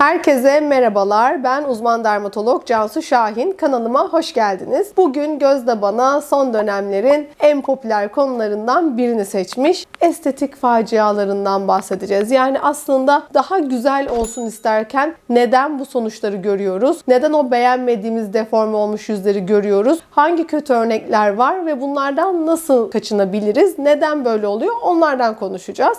Herkese merhabalar. Ben uzman dermatolog Cansu Şahin. Kanalıma hoş geldiniz. Bugün Gözde bana son dönemlerin en popüler konularından birini seçmiş. Estetik facialarından bahsedeceğiz. Yani aslında daha güzel olsun isterken neden bu sonuçları görüyoruz? Neden o beğenmediğimiz deforme olmuş yüzleri görüyoruz? Hangi kötü örnekler var ve bunlardan nasıl kaçınabiliriz? Neden böyle oluyor? Onlardan konuşacağız.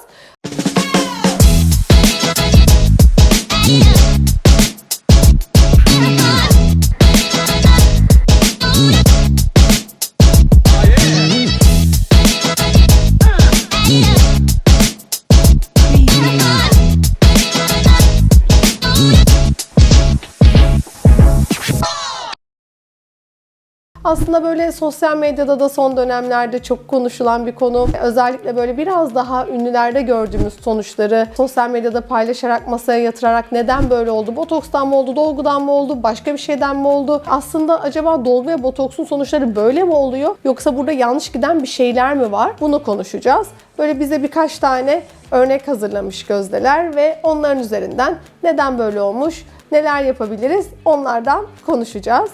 Aslında böyle sosyal medyada da son dönemlerde çok konuşulan bir konu. Özellikle böyle biraz daha ünlülerde gördüğümüz sonuçları sosyal medyada paylaşarak, masaya yatırarak neden böyle oldu? Botokstan mı oldu, dolgudan mı oldu, başka bir şeyden mi oldu? Aslında acaba dolgu ve botoksun sonuçları böyle mi oluyor? Yoksa burada yanlış giden bir şeyler mi var? Bunu konuşacağız. Böyle bize birkaç tane örnek hazırlamış gözdeler ve onların üzerinden neden böyle olmuş, neler yapabiliriz onlardan konuşacağız.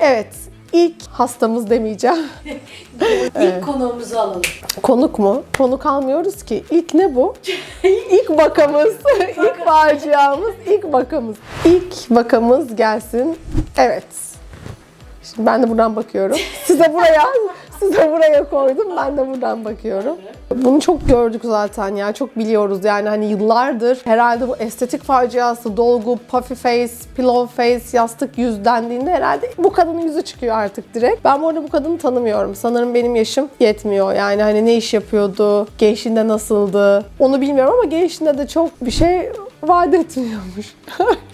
Evet, ilk hastamız demeyeceğim. İlk konuğumuzu alalım. Konuk mu? Konuk almıyoruz ki. İlk ne bu? ilk vakamız, ilk faciamız, ilk vakamız. İlk vakamız gelsin. Evet. Şimdi ben de buradan bakıyorum. Size buraya, size buraya koydum. Ben de buradan bakıyorum. Bunu çok gördük zaten ya. Çok biliyoruz yani hani yıllardır herhalde bu estetik faciası, dolgu, puffy face, pillow face, yastık yüz dendiğinde herhalde bu kadının yüzü çıkıyor artık direkt. Ben bu arada bu kadını tanımıyorum. Sanırım benim yaşım yetmiyor. Yani hani ne iş yapıyordu, gençliğinde nasıldı onu bilmiyorum ama gençliğinde de çok bir şey vaat etmiyormuş.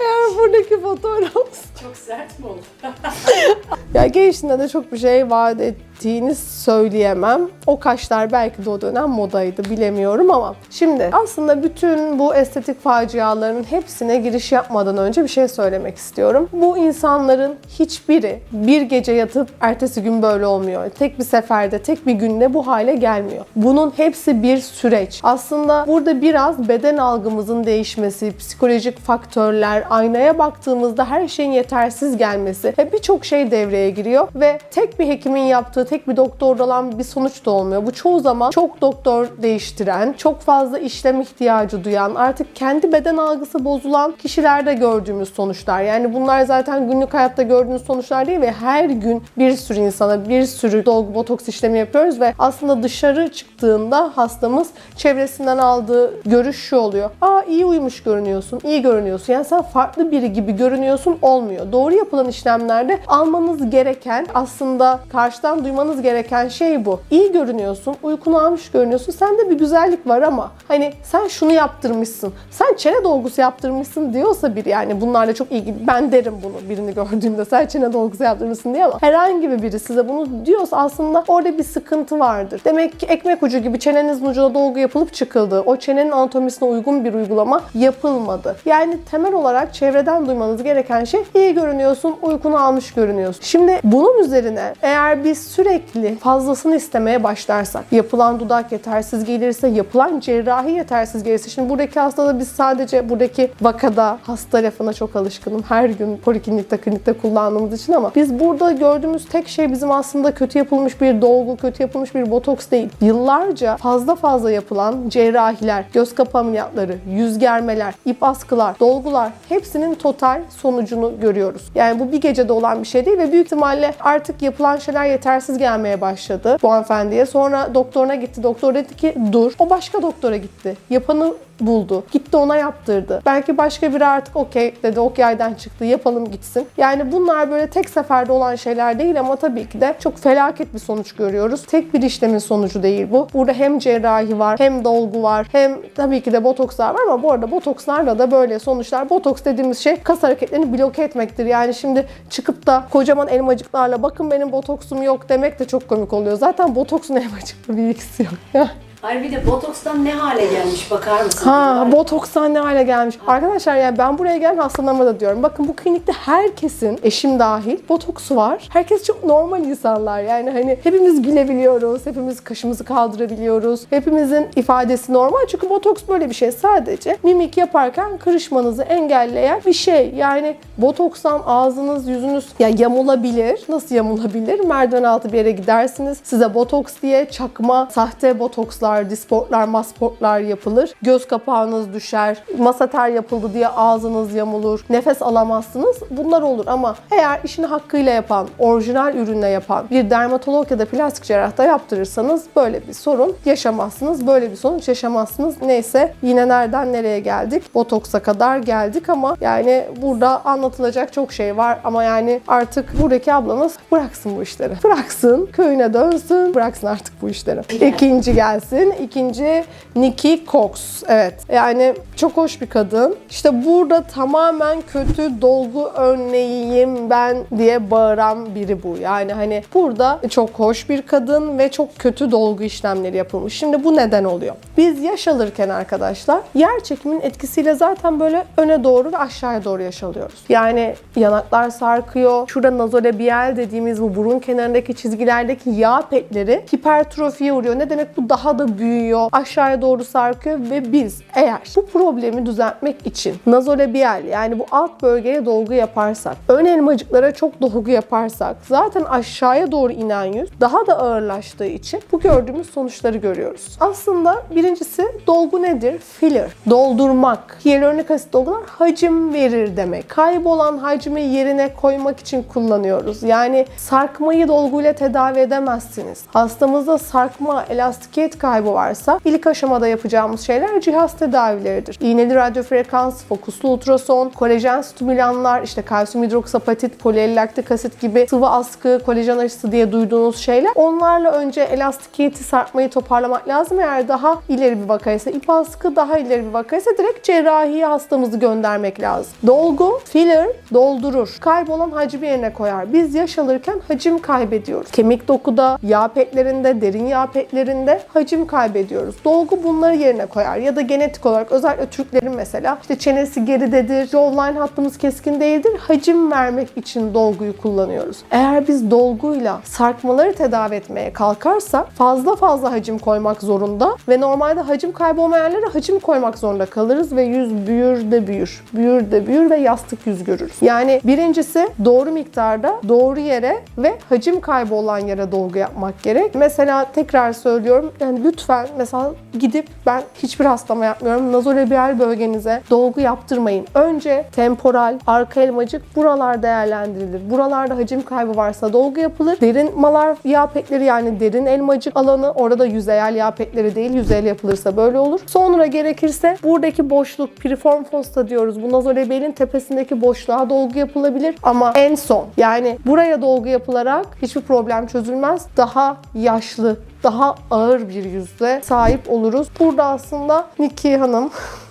Eğer buradaki fotoğraf Çok sert mi oldu? ya gençliğinde de çok bir şey vaat ettiğini söyleyemem. O kaşlar belki de o dönem modaydı bilemiyorum ama şimdi aslında bütün bu estetik faciaların hepsine giriş yapmadan önce bir şey söylemek istiyorum. Bu insanların hiçbiri bir gece yatıp ertesi gün böyle olmuyor. Tek bir seferde, tek bir günde bu hale gelmiyor. Bunun hepsi bir süreç. Aslında burada biraz beden algımızın değişmesi, psikolojik faktörler, aynaya baktığımızda her şeyin yetersiz gelmesi ve birçok şey devreye giriyor ve tek bir hekimin yaptığı, tek bir doktorda olan bir sonuç da olmuyor. Bu çoğu zaman çok doktor değiştiren, çok fazla işlem ihtiyacı duyan, artık kendi beden algısı bozulan kişilerde gördüğümüz sonuçlar. Yani bunlar zaten günlük hayatta gördüğünüz sonuçlar değil ve her gün bir sürü insana bir sürü dolgu botoks işlemi yapıyoruz ve aslında dışarı çıktığında hastamız çevresinden aldığı görüş şu oluyor. Aa iyi uyumuş görünüyorsun, iyi görünüyorsun. Yani sen farklı biri gibi görünüyorsun olmuyor. Doğru yapılan işlemlerde almanız gereken aslında karşıdan duymanız gereken şey bu. İyi görünüyorsun, uykunu almış görünüyorsun. Sende bir güzellik var ama hani sen şunu yaptırmışsın, sen çene dolgusu yaptırmışsın diyorsa bir yani bunlarla çok ilgili. Ben derim bunu birini gördüğümde sen çene dolgusu yaptırmışsın diye ama herhangi bir biri size bunu diyorsa aslında orada bir sıkıntı vardır. Demek ki ekmek ucu gibi çenenizin ucuna dolgu yapılıp çıkıldı. O çenenin anatomisine uygun bir uygulama yapılmadı. Yani temel olarak çevreden duymanız gereken şey iyi görünüyorsun, uykunu almış görünüyorsun. Şimdi bunun üzerine eğer biz sürekli fazlasını istemeye başlarsak, yapılan dudak yetersiz gelirse, yapılan cerrahi yetersiz gelirse, şimdi buradaki hastada biz sadece buradaki vakada hasta lafına çok alışkınım. Her gün poliklinikte, klinikte kullandığımız için ama biz burada gördüğümüz tek şey bizim aslında kötü yapılmış bir dolgu, kötü yapılmış bir botoks değil. Yıllarca fazla fazla yapılan cerrahiler, göz kapı ameliyatları, yüz germeler, ip askılar, dolgular hepsinin total sonucunu görüyoruz. Yani bu bir gecede olan bir şey değil ve büyük ihtimalle artık yapılan şeyler yetersiz gelmeye başladı bu hanımefendiye. Sonra doktoruna gitti. Doktor dedi ki dur. O başka doktora gitti. Yapanı buldu. Gitti ona yaptırdı. Belki başka biri artık okey dedi ok yaydan çıktı yapalım gitsin. Yani bunlar böyle tek seferde olan şeyler değil ama tabii ki de çok felaket bir sonuç görüyoruz. Tek bir işlemin sonucu değil bu. Burada hem cerrahi var hem dolgu var hem tabii ki de botokslar var ama bu arada botokslarla da böyle sonuçlar. Botoks dediğimiz şey kas hareketlerini bloke etmektir. Yani şimdi çıkıp da kocaman elmacıklarla bakın benim botoksum yok demek de çok komik oluyor. Zaten botoksun elmacıkla bir ilgisi yok. Hayır bir de botokstan ne hale gelmiş bakar mısın? Ha, botokstan ne hale gelmiş. Arkadaşlar yani ben buraya gelen hastalarıma da diyorum. Bakın bu klinikte herkesin, eşim dahil, botoksu var. Herkes çok normal insanlar. Yani hani hepimiz gülebiliyoruz, hepimiz kaşımızı kaldırabiliyoruz. Hepimizin ifadesi normal. Çünkü botoks böyle bir şey. Sadece mimik yaparken kırışmanızı engelleyen bir şey. Yani botokstan ağzınız, yüzünüz ya yamulabilir. Nasıl yamulabilir? Merdiven altı bir yere gidersiniz. Size botoks diye çakma, sahte botokslar, disportlar, masportlar yapılır. Göz kapağınız düşer. Masater yapıldı diye ağzınız yamulur. Nefes alamazsınız. Bunlar olur ama eğer işini hakkıyla yapan, orijinal ürünle yapan bir dermatolog ya da plastik cerrahta yaptırırsanız böyle bir sorun yaşamazsınız. Böyle bir sonuç yaşamazsınız. Neyse yine nereden nereye geldik? Botoksa kadar geldik ama yani burada anlatılacak çok şey var ama yani artık buradaki ablamız bıraksın bu işleri. Bıraksın, köyüne dönsün, bıraksın artık bu işleri. İkinci gelsin. İkinci Nikki Cox. Evet. Yani çok hoş bir kadın. İşte burada tamamen kötü dolgu örneğiyim ben diye bağıran biri bu. Yani hani burada çok hoş bir kadın ve çok kötü dolgu işlemleri yapılmış. Şimdi bu neden oluyor? Biz yaş alırken arkadaşlar yer çekimin etkisiyle zaten böyle öne doğru ve aşağıya doğru yaş alıyoruz. Yani yanaklar sarkıyor. Şurada nazolabial dediğimiz bu burun kenarındaki çizgilerdeki yağ petleri hipertrofiye uğruyor. Ne demek bu daha da büyüyor, aşağıya doğru sarkıyor ve biz eğer bu problemi düzeltmek için nazolabial yani bu alt bölgeye dolgu yaparsak, ön elmacıklara çok dolgu yaparsak zaten aşağıya doğru inen yüz daha da ağırlaştığı için bu gördüğümüz sonuçları görüyoruz. Aslında birincisi dolgu nedir? Filler. Doldurmak. Hyaluronik asit dolgular hacim verir demek. Kaybolan hacmi yerine koymak için kullanıyoruz. Yani sarkmayı dolguyla tedavi edemezsiniz. Hastamızda sarkma, elastikiyet kaybı varsa ilk aşamada yapacağımız şeyler cihaz tedavileridir. İğneli radyofrekans, fokuslu ultrason, kolajen stimülanlar, işte kalsiyum hidroksapatit, poliellaktik asit gibi sıvı askı, kolajen aşısı diye duyduğunuz şeyler. Onlarla önce elastikiyeti, sarkmayı toparlamak lazım. Eğer daha ileri bir vakaysa ip askı, daha ileri bir vakaysa direkt cerrahiye hastamızı göndermek lazım. Dolgu, filler doldurur. Kaybolan hacmi yerine koyar. Biz yaş alırken hacim kaybediyoruz. Kemik dokuda, yağ petlerinde, derin yağ petlerinde hacim kaybediyoruz. Dolgu bunları yerine koyar. Ya da genetik olarak özellikle Türklerin mesela işte çenesi geridedir, jawline hattımız keskin değildir. Hacim vermek için dolguyu kullanıyoruz. Eğer biz dolguyla sarkmaları tedavi etmeye kalkarsak fazla fazla hacim koymak zorunda ve normalde hacim kaybı olmayan yerlere hacim koymak zorunda kalırız ve yüz büyür de büyür. Büyür de büyür ve yastık yüz görürüz. Yani birincisi doğru miktarda, doğru yere ve hacim kaybı olan yere dolgu yapmak gerek. Mesela tekrar söylüyorum yani lütfen mesela gidip ben hiçbir hastama yapmıyorum. Nazolabial bölgenize dolgu yaptırmayın. Önce temporal, arka elmacık buralar değerlendirilir. Buralarda hacim kaybı varsa dolgu yapılır. Derin malar yağ petleri yani derin elmacık alanı orada yüzeyel yağ petleri değil yüzeyel yapılırsa böyle olur. Sonra gerekirse buradaki boşluk piriform fossa diyoruz. Bu nazolabialin tepesindeki boşluğa dolgu yapılabilir ama en son yani buraya dolgu yapılarak hiçbir problem çözülmez. Daha yaşlı, daha ağır bir yüzde sahip oluruz. Burada aslında Nikki Hanım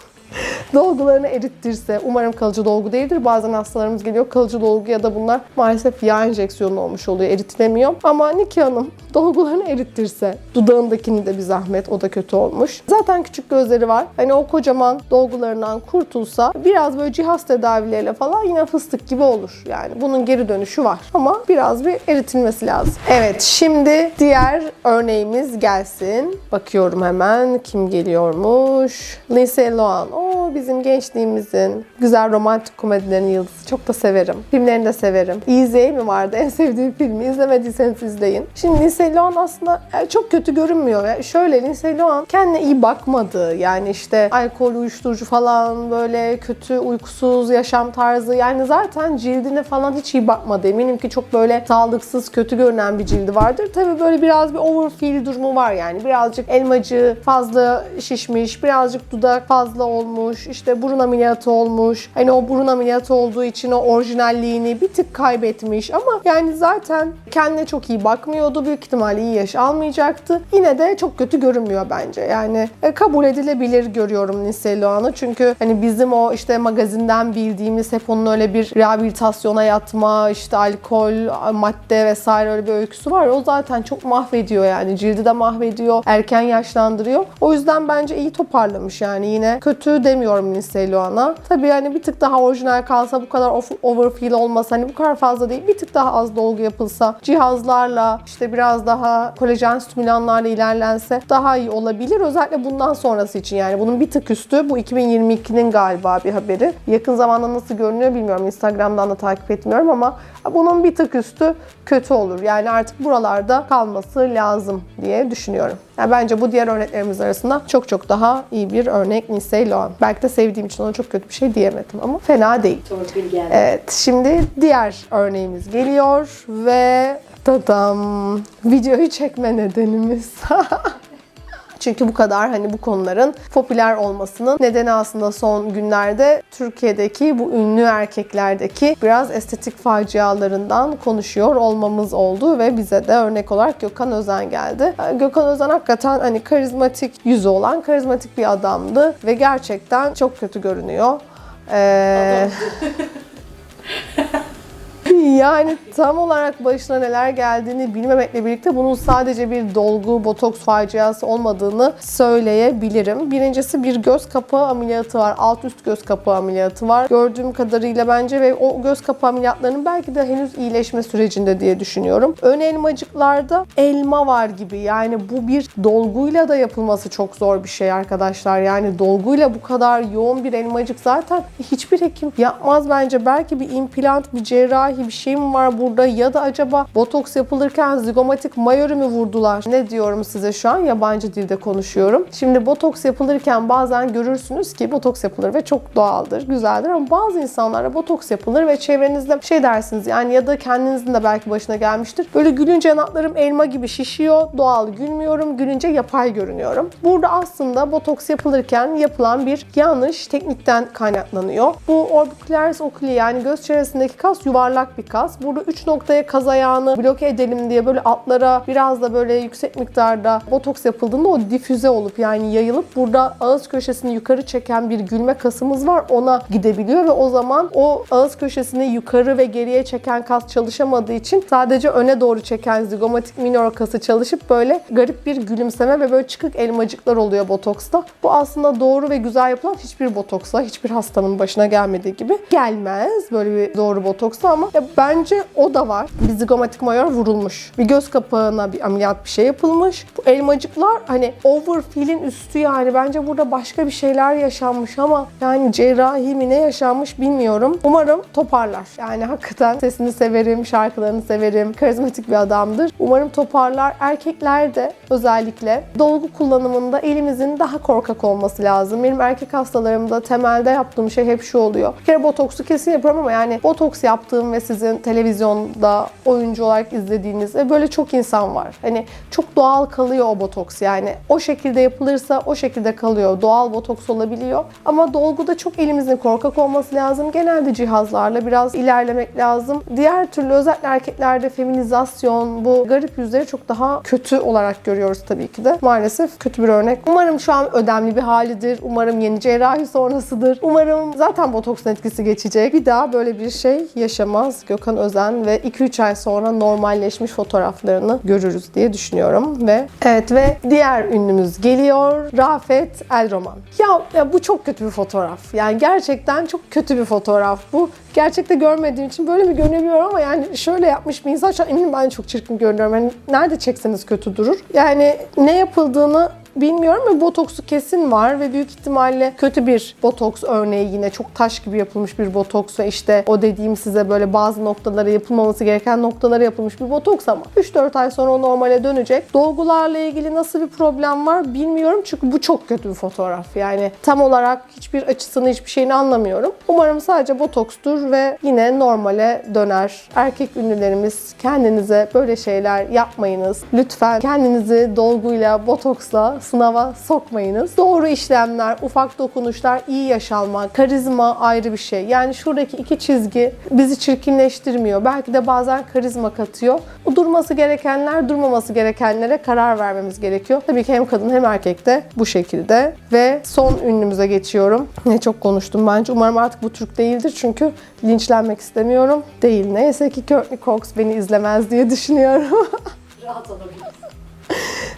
dolgularını erittirse, umarım kalıcı dolgu değildir. Bazen hastalarımız geliyor kalıcı dolgu ya da bunlar maalesef yağ enjeksiyonu olmuş oluyor, eritilemiyor. Ama Nikki Hanım dolgularını erittirse, dudağındakini de bir zahmet, o da kötü olmuş. Zaten küçük gözleri var. Hani o kocaman dolgularından kurtulsa biraz böyle cihaz tedavileriyle falan yine fıstık gibi olur. Yani bunun geri dönüşü var ama biraz bir eritilmesi lazım. Evet, şimdi diğer örneğimiz gelsin. Bakıyorum hemen kim geliyormuş. Lindsay Lohan. O bizim gençliğimizin güzel romantik komedilerinin yıldızı. Çok da severim. Filmlerini de severim. Easy mi vardı? En sevdiğim filmi. İzlemediyseniz izleyin. Şimdi Lindsay Lohan aslında e, çok kötü görünmüyor. Şöyle Lindsay Lohan kendine iyi bakmadı. Yani işte alkol, uyuşturucu falan böyle kötü, uykusuz yaşam tarzı. Yani zaten cildine falan hiç iyi bakmadı. Eminim ki çok böyle sağlıksız, kötü görünen bir cildi vardır. Tabii böyle biraz bir overfeel durumu var yani. Birazcık elmacığı fazla şişmiş, birazcık dudak fazla olmuş, olmuş, işte burun ameliyatı olmuş. Hani o burun ameliyatı olduğu için o orijinalliğini bir tık kaybetmiş ama yani zaten kendine çok iyi bakmıyordu. Büyük ihtimalle iyi yaş almayacaktı. Yine de çok kötü görünmüyor bence. Yani e, kabul edilebilir görüyorum Lindsay Lohan'ı. Çünkü hani bizim o işte magazinden bildiğimiz hep onun öyle bir rehabilitasyona yatma, işte alkol, madde vesaire öyle bir öyküsü var. O zaten çok mahvediyor yani. Cildi de mahvediyor, erken yaşlandırıyor. O yüzden bence iyi toparlamış yani. Yine kötü demiyorum Lindsay Lohan'a. Tabii yani bir tık daha orijinal kalsa, bu kadar overfill olmasa, hani bu kadar fazla değil, bir tık daha az dolgu yapılsa, cihazlarla işte biraz daha kolajen stimülanlarla ilerlense daha iyi olabilir. Özellikle bundan sonrası için yani bunun bir tık üstü bu 2022'nin galiba bir haberi. Yakın zamanda nasıl görünüyor bilmiyorum. Instagram'dan da takip etmiyorum ama bunun bir tık üstü kötü olur. Yani artık buralarda kalması lazım diye düşünüyorum. Yani bence bu diğer örneklerimiz arasında çok çok daha iyi bir örnek Lindsay Lohan. Belki de sevdiğim için ona çok kötü bir şey diyemedim ama fena değil. Torpil geldi. Evet, şimdi diğer örneğimiz geliyor ve tadam videoyu çekme nedenimiz. Çünkü bu kadar hani bu konuların popüler olmasının nedeni aslında son günlerde Türkiye'deki bu ünlü erkeklerdeki biraz estetik facialarından konuşuyor olmamız oldu ve bize de örnek olarak Gökhan Özen geldi. Gökhan Özen hakikaten hani karizmatik yüzü olan karizmatik bir adamdı ve gerçekten çok kötü görünüyor. Ee, yani tam olarak başına neler geldiğini bilmemekle birlikte bunun sadece bir dolgu, botoks faciası olmadığını söyleyebilirim. Birincisi bir göz kapağı ameliyatı var. Alt üst göz kapağı ameliyatı var. Gördüğüm kadarıyla bence ve o göz kapağı ameliyatlarının belki de henüz iyileşme sürecinde diye düşünüyorum. Ön elmacıklarda elma var gibi. Yani bu bir dolguyla da yapılması çok zor bir şey arkadaşlar. Yani dolguyla bu kadar yoğun bir elmacık zaten hiçbir hekim yapmaz bence. Belki bir implant, bir cerrahi bir şey mi var burada ya da acaba botoks yapılırken zigomatik mayörü mü vurdular? Ne diyorum size şu an? Yabancı dilde konuşuyorum. Şimdi botoks yapılırken bazen görürsünüz ki botoks yapılır ve çok doğaldır, güzeldir ama bazı insanlara botoks yapılır ve çevrenizde şey dersiniz yani ya da kendinizin de belki başına gelmiştir. Böyle gülünce yanaklarım elma gibi şişiyor, doğal gülmüyorum, gülünce yapay görünüyorum. Burada aslında botoks yapılırken yapılan bir yanlış teknikten kaynaklanıyor. Bu orbicularis oculi yani göz çevresindeki kas yuvarlak bir kas. Burada 3 noktaya kaz ayağını bloke edelim diye böyle altlara biraz da böyle yüksek miktarda botoks yapıldığında o difüze olup yani yayılıp burada ağız köşesini yukarı çeken bir gülme kasımız var. Ona gidebiliyor ve o zaman o ağız köşesini yukarı ve geriye çeken kas çalışamadığı için sadece öne doğru çeken zigomatik minor kası çalışıp böyle garip bir gülümseme ve böyle çıkık elmacıklar oluyor botoksta. Bu aslında doğru ve güzel yapılan hiçbir botoksla, hiçbir hastanın başına gelmediği gibi gelmez böyle bir doğru botoksla ama ya bence o da var. Bir zigomatik major vurulmuş. Bir göz kapağına bir ameliyat bir şey yapılmış. Bu elmacıklar hani overfill'in üstü yani bence burada başka bir şeyler yaşanmış ama yani cerrahi mi ne yaşanmış bilmiyorum. Umarım toparlar. Yani hakikaten sesini severim, şarkılarını severim. Karizmatik bir adamdır. Umarım toparlar. Erkekler de özellikle dolgu kullanımında elimizin daha korkak olması lazım. Benim erkek hastalarımda temelde yaptığım şey hep şu oluyor. Bir kere botoksu kesin yapıyorum ama yani botoks yaptığım ve sizin televizyonda oyuncu olarak izlediğiniz böyle çok insan var. Hani çok doğal kalıyor o botoks yani. O şekilde yapılırsa o şekilde kalıyor. Doğal botoks olabiliyor. Ama dolguda çok elimizin korkak olması lazım. Genelde cihazlarla biraz ilerlemek lazım. Diğer türlü özellikle erkeklerde feminizasyon, bu garip yüzleri çok daha kötü olarak görüyoruz tabii ki de. Maalesef kötü bir örnek. Umarım şu an ödemli bir halidir. Umarım yeni cerrahi sonrasıdır. Umarım zaten botoksun etkisi geçecek. Bir daha böyle bir şey yaşamaz Gökhan Özen ve 2-3 ay sonra normalleşmiş fotoğraflarını görürüz diye düşünüyorum ve evet ve diğer ünlümüz geliyor. Rafet Elroman. Ya, ya bu çok kötü bir fotoğraf. Yani gerçekten çok kötü bir fotoğraf bu. Gerçekte görmediğim için böyle mi görünüyorum ama yani şöyle yapmış bir insan eminim ben çok çirkin görünüyorum. Yani nerede çekseniz kötü durur. Yani ne yapıldığını Bilmiyorum ama botoksu kesin var ve büyük ihtimalle kötü bir botoks örneği yine çok taş gibi yapılmış bir botoks ve işte o dediğim size böyle bazı noktalara yapılmaması gereken noktalara yapılmış bir botoks ama 3-4 ay sonra o normale dönecek. Dolgularla ilgili nasıl bir problem var bilmiyorum çünkü bu çok kötü bir fotoğraf. Yani tam olarak hiçbir açısını hiçbir şeyini anlamıyorum. Umarım sadece botokstur ve yine normale döner. Erkek ünlülerimiz kendinize böyle şeyler yapmayınız. Lütfen kendinizi dolguyla, botoksla sınava sokmayınız. Doğru işlemler, ufak dokunuşlar, iyi yaşalmak, karizma ayrı bir şey. Yani şuradaki iki çizgi bizi çirkinleştirmiyor. Belki de bazen karizma katıyor. Bu durması gerekenler, durmaması gerekenlere karar vermemiz gerekiyor. Tabii ki hem kadın hem erkek de bu şekilde. Ve son ünlümüze geçiyorum. Ne çok konuştum bence. Umarım artık bu Türk değildir çünkü linçlenmek istemiyorum. Değil. Neyse ki Courtney Cox beni izlemez diye düşünüyorum. Rahat olabiliriz.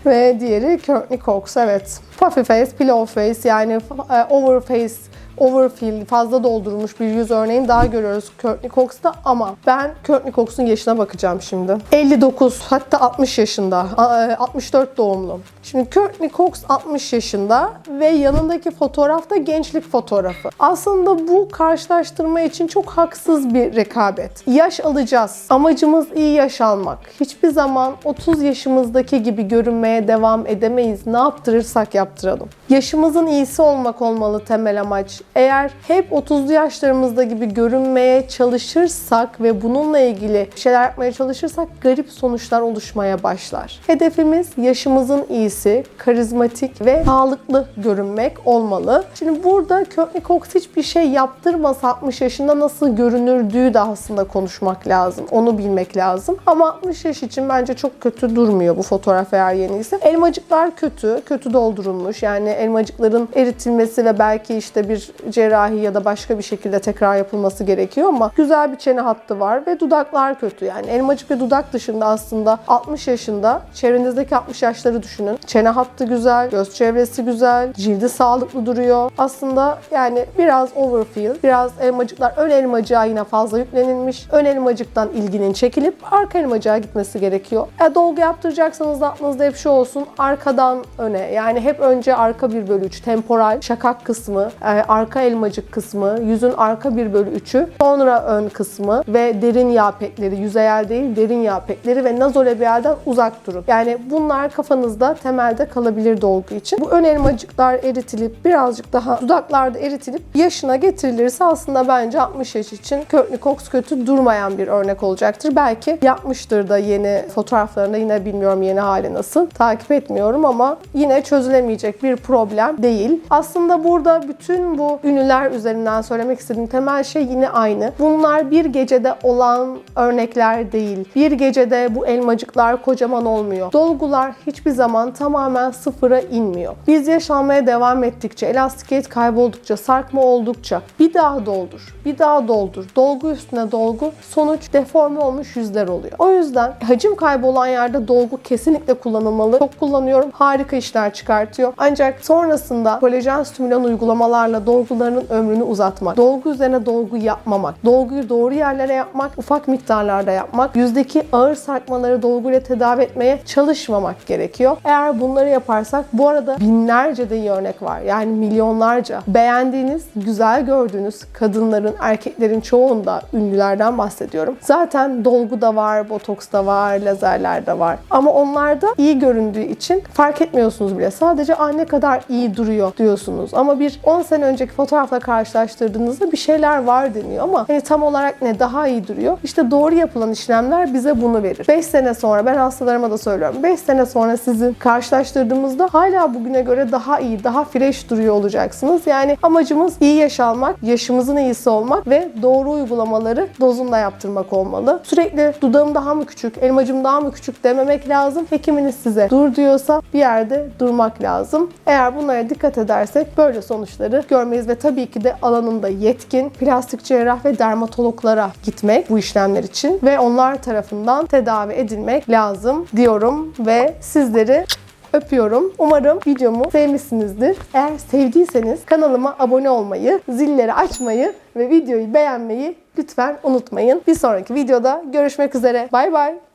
Ve diğeri Courtney Cox evet. Puffy face, pillow face yani e, over face, overfill, fazla doldurulmuş bir yüz örneğini daha görüyoruz Courtney Cox'ta ama ben Courtney Cox'un yaşına bakacağım şimdi. 59 hatta 60 yaşında, a- e, 64 doğumlu. Şimdi Courtney Cox 60 yaşında ve yanındaki fotoğrafta gençlik fotoğrafı. Aslında bu karşılaştırma için çok haksız bir rekabet. Yaş alacağız. Amacımız iyi yaş almak. Hiçbir zaman 30 yaşımızdaki gibi görünmeye devam edemeyiz. Ne yaptırırsak yaptıralım. Yaşımızın iyisi olmak olmalı temel amaç. Eğer hep 30'lu yaşlarımızda gibi görünmeye çalışırsak ve bununla ilgili şeyler yapmaya çalışırsak garip sonuçlar oluşmaya başlar. Hedefimiz yaşımızın iyisi, karizmatik ve sağlıklı görünmek olmalı. Şimdi burada Courtney Cox hiçbir şey yaptırmasa 60 yaşında nasıl görünürdüğü de aslında konuşmak lazım. Onu bilmek lazım. Ama 60 yaş için bence çok kötü durmuyor bu fotoğraf eğer yeniyse. Elmacıklar kötü, kötü doldurulmuş. Yani elmacıkların eritilmesi ve belki işte bir cerrahi ya da başka bir şekilde tekrar yapılması gerekiyor ama güzel bir çene hattı var ve dudaklar kötü. Yani elmacık ve dudak dışında aslında 60 yaşında çevrenizdeki 60 yaşları düşünün. Çene hattı güzel, göz çevresi güzel, cildi sağlıklı duruyor. Aslında yani biraz overfill, biraz elmacıklar ön elmacığa yine fazla yüklenilmiş. Ön elmacıktan ilginin çekilip arka elmacığa gitmesi gerekiyor. E, dolgu yaptıracaksanız da aklınızda hep şu olsun arkadan öne yani hep önce arka 1 bölü 3 temporal şakak kısmı, e, arka elmacık kısmı, yüzün arka 1 bölü 3'ü, sonra ön kısmı ve derin yağ pekleri, yüzeyel değil derin yağ pekleri ve nazolabialden uzak durun. Yani bunlar kafanızda temelde kalabilir dolgu için. Bu ön elmacıklar eritilip birazcık daha dudaklarda eritilip yaşına getirilirse aslında bence 60 yaş için Courtney Cox kötü durmayan bir örnek olacaktır. Belki yapmıştır da yeni fotoğraflarında yine bilmiyorum yeni hali nasıl. Takip etmiyorum ama yine çözülemeyecek bir problem değil. Aslında burada bütün bu ünlüler üzerinden söylemek istediğim temel şey yine aynı. Bunlar bir gecede olan örnekler değil. Bir gecede bu elmacıklar kocaman olmuyor. Dolgular hiçbir zaman tamamen sıfıra inmiyor. Biz yaşanmaya devam ettikçe, elastikiyet kayboldukça, sarkma oldukça bir daha doldur, bir daha doldur. Dolgu üstüne dolgu. Sonuç deforme olmuş yüzler oluyor. O yüzden hacim kaybolan yerde dolgu kesinlikle kullanılmalı. Çok kullanıyorum. Harika işler çıkartıyor. Ancak sonrasında kolajen stimülan uygulamalarla dolgularının ömrünü uzatmak, dolgu üzerine dolgu yapmamak, dolguyu doğru yerlere yapmak, ufak miktarlarda yapmak, yüzdeki ağır sarkmaları dolguyla tedavi etmeye çalışmamak gerekiyor. Eğer bunları yaparsak bu arada binlerce de iyi örnek var. Yani milyonlarca beğendiğiniz, güzel gördüğünüz kadınların, erkeklerin çoğunda ünlülerden bahsediyorum. Zaten dolgu da var, botoks da var, lazerler de var. Ama onlar da iyi göründüğü için fark etmiyorsunuz bile. Sadece Aa, ne kadar iyi duruyor diyorsunuz. Ama bir 10 sene önceki fotoğrafla karşılaştırdığınızda bir şeyler var deniyor ama hani tam olarak ne daha iyi duruyor. İşte doğru yapılan işlemler bize bunu verir. 5 sene sonra ben hastalarıma da söylüyorum. 5 sene sonra sizin karşılaştırdığımızda hala bugüne göre daha iyi, daha fresh duruyor olacaksınız. Yani amacımız iyi yaş almak, yaşımızın iyisi olmak ve doğru uygulamaları dozunda yaptırmak olmalı. Sürekli dudağım daha mı küçük, elmacım daha mı küçük dememek lazım. Hekiminiz size dur diyorsa bir yerde durmak lazım. Eğer bunlara dikkat edersek böyle sonuçları görmeyiz ve tabii ki de alanında yetkin plastik cerrah ve dermatologlara gitmek bu işlemler için ve onlar tarafından tedavi edilmek lazım diyorum ve sizleri öpüyorum. Umarım videomu sevmişsinizdir. Eğer sevdiyseniz kanalıma abone olmayı, zilleri açmayı ve videoyu beğenmeyi lütfen unutmayın. Bir sonraki videoda görüşmek üzere. Bay bay.